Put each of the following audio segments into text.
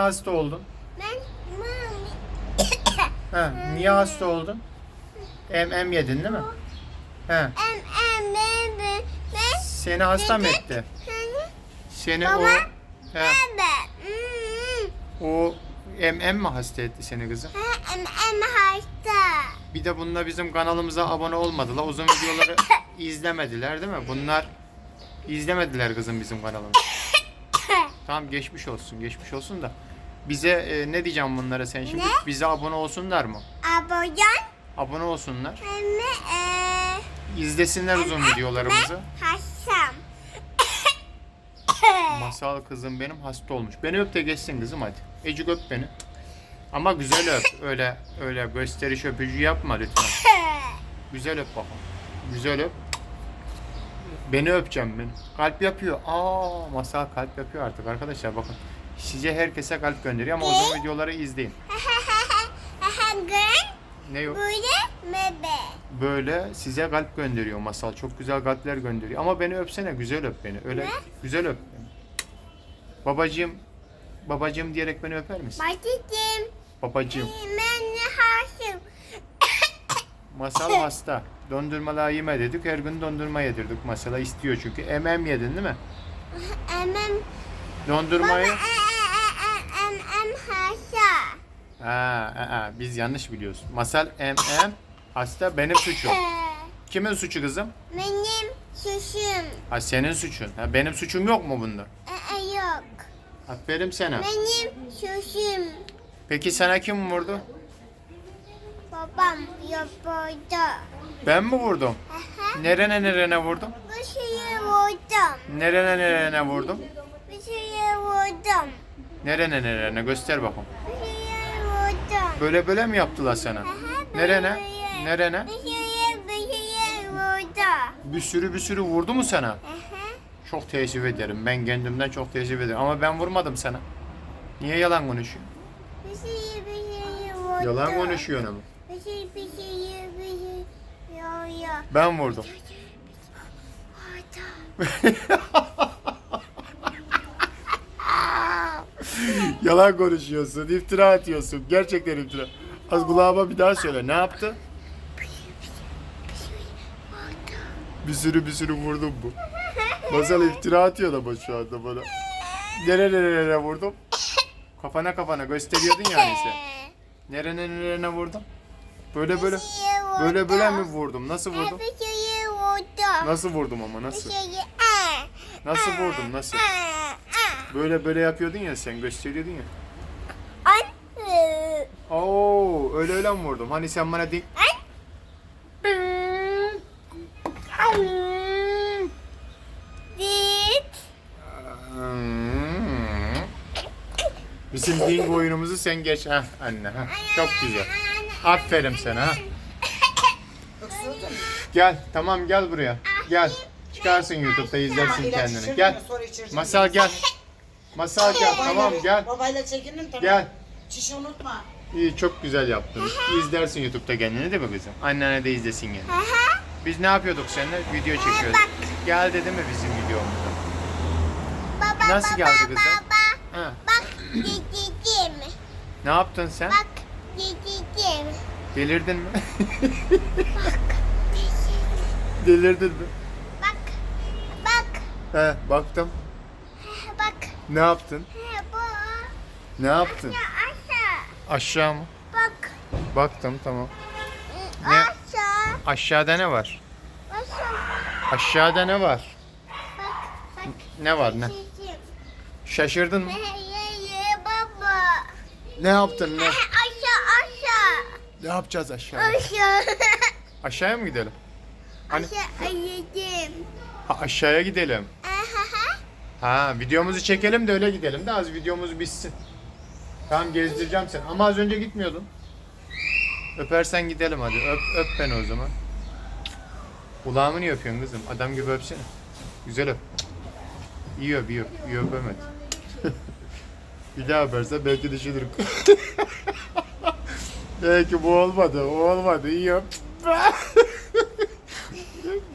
hasta oldun? Ben mami. Ha, niye hasta oldun? Em em yedin değil mi? He. Em em ben ben. Seni hasta mı etti? Seni Baba. o he, Baba. Hmm. o em em mi hasta etti seni kızım? Em em hasta. Bir de bununla bizim kanalımıza abone olmadılar. Uzun videoları izlemediler değil mi? Bunlar izlemediler kızım bizim kanalımızı. Tamam geçmiş olsun, geçmiş olsun da. Bize e, ne diyeceğim bunlara sen şimdi? Ne? Bize abone olsunlar mı? Aboyan Abone olsunlar. hem eee İzlesinler uzun videolarımızı. Hasan. Masal kızım benim hasta olmuş. Beni öp de geçsin kızım hadi. Ecik öp beni. Ama güzel öp. Öyle öyle gösteriş öpücü yapma lütfen. Güzel öp bakalım. Güzel öp. Beni öpeceğim ben. Kalp yapıyor. Aa, masal kalp yapıyor artık arkadaşlar bakın. Size herkese kalp gönderiyor ama uzun videoları izleyin. Ne yok? böyle mebe. Böyle size kalp gönderiyor masal. Çok güzel kalpler gönderiyor. Ama beni öpsene güzel öp beni. Öyle güzel öp beni. Babacığım, babacığım diyerek beni öper misin? Başladım. Babacığım. Ben hasım. Masal hasta. Dondurmalar yeme dedik. Her gün dondurma yedirdik. Masala istiyor çünkü. Emem yedin değil mi? Emem. Dondurmayı... Baba em em em hasa. Ha, ha, ha, biz yanlış biliyoruz. Masal em em hasta benim suçum. Kimin suçu kızım? Benim suçum. Ha senin suçun. Ha, benim suçum yok mu bunda? Aa, yok. Aferin sana. Benim suçum. Peki sana kim vurdu? Babam yapıyordu. Ben mi vurdum? Aha. Nerene nerene vurdum? Bir şeye vurdum. Nerene nerene vurdum? Bir şeye vurdum. Nerene nerene göster bakalım. Bir şeye vurdum. Böyle böyle mi yaptılar sana? Aha, Nerene? böyle. Nerene? Bir şeye bir şeye vurdu. Bir sürü bir sürü vurdu mu sana? Aha. Çok teessüf ederim. Ben kendimden çok teessüf ederim. Ama ben vurmadım sana. Niye yalan konuşuyorsun? Bir şeye bir şeye vurdu. Yalan konuşuyorsun ama. Ben vurdum. Vurdu. Yalan konuşuyorsun, iftira atıyorsun. Gerçekten iftira. Az kulağıma bir daha söyle. Ne yaptı? Bir sürü bir sürü vurdum bu. Masal iftira atıyor ama şu anda bana. Nereye nereye vurdum? Kafana kafana gösteriyordun yani sen. Nerene nerene vurdum? Böyle böyle. Böyle böyle mi vurdum? Nasıl vurdum? Bir. Nasıl vurdum ama Bir nasıl? aa. Nasıl vurdum nasıl? Aa, aa. Böyle böyle yapıyordun ya sen gösteriyordun ya. Anne. Oo öyle öyle mi vurdum? Hani sen bana din... Dit. Hmm. Bizim ding oyunumuzu sen geç. Heh anne. Heh. Çok güzel. Aferin sana. Ha. Gel tamam gel buraya. Gel. Çıkarsın YouTube'da izlersin İlaç kendini. içirdin Gel. mi? Sonra içireceğim. Masal gel. Masal gel tamam gel. Babayla çekinin tamam. Gel. Çişi unutma. İyi çok güzel yaptın. İzlersin YouTube'da kendini değil mi kızım? Anneanne de izlesin. Aha. Biz ne yapıyorduk seninle? Video çekiyorduk. Gel dedi mi bizim videomuza? Baba, Nasıl baba, geldi kızım? Baba. Ha. Bak dedim. Ne yaptın sen? Bak. Delirdin mi? Delirdin mi? Bak. Bak. He baktım. Bak. Ne yaptın? Bu. Ne yaptın? Ya aşağı. Aşağı mı? Bak. Baktım tamam. Ne? Aşağı. Aşağıda ne var? Aşağı. Aşağıda ne var? Bak. Bak. Ne var ne? Şaşırdın mı? Baba. Ne yaptın ne? Ne yapacağız aşağı? Aşağı. Aşağıya mı gidelim? Hani Aşağı yedim. ha, aşağıya gidelim. Aha. Ha videomuzu çekelim de öyle gidelim de az videomuz bitsin. Tamam gezdireceğim seni ama az önce gitmiyordun. Öpersen gidelim hadi. Öp, öp beni o zaman. Kulağımı niye öpüyorsun kızım? Adam gibi öpsene. Güzel öp. İyi öp, iyi öp. İyi öpemedi. bir daha öpersen belki düşünürüm. belki bu olmadı, o olmadı. İyi öp.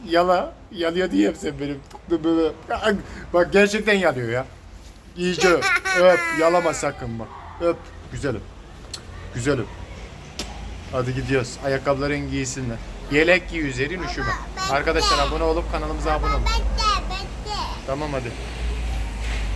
Yala. Yalıyor diye sen benim. Böyle. Bak gerçekten yalıyor ya. İyice öp. Öp. Yalama sakın bak. Öp. Güzel öp. Güzel öp. Hadi gidiyoruz. Ayakkabıların giysinler. Yelek giy üzerin üşüme. Arkadaşlar abone olup kanalımıza abone olun. Tamam hadi.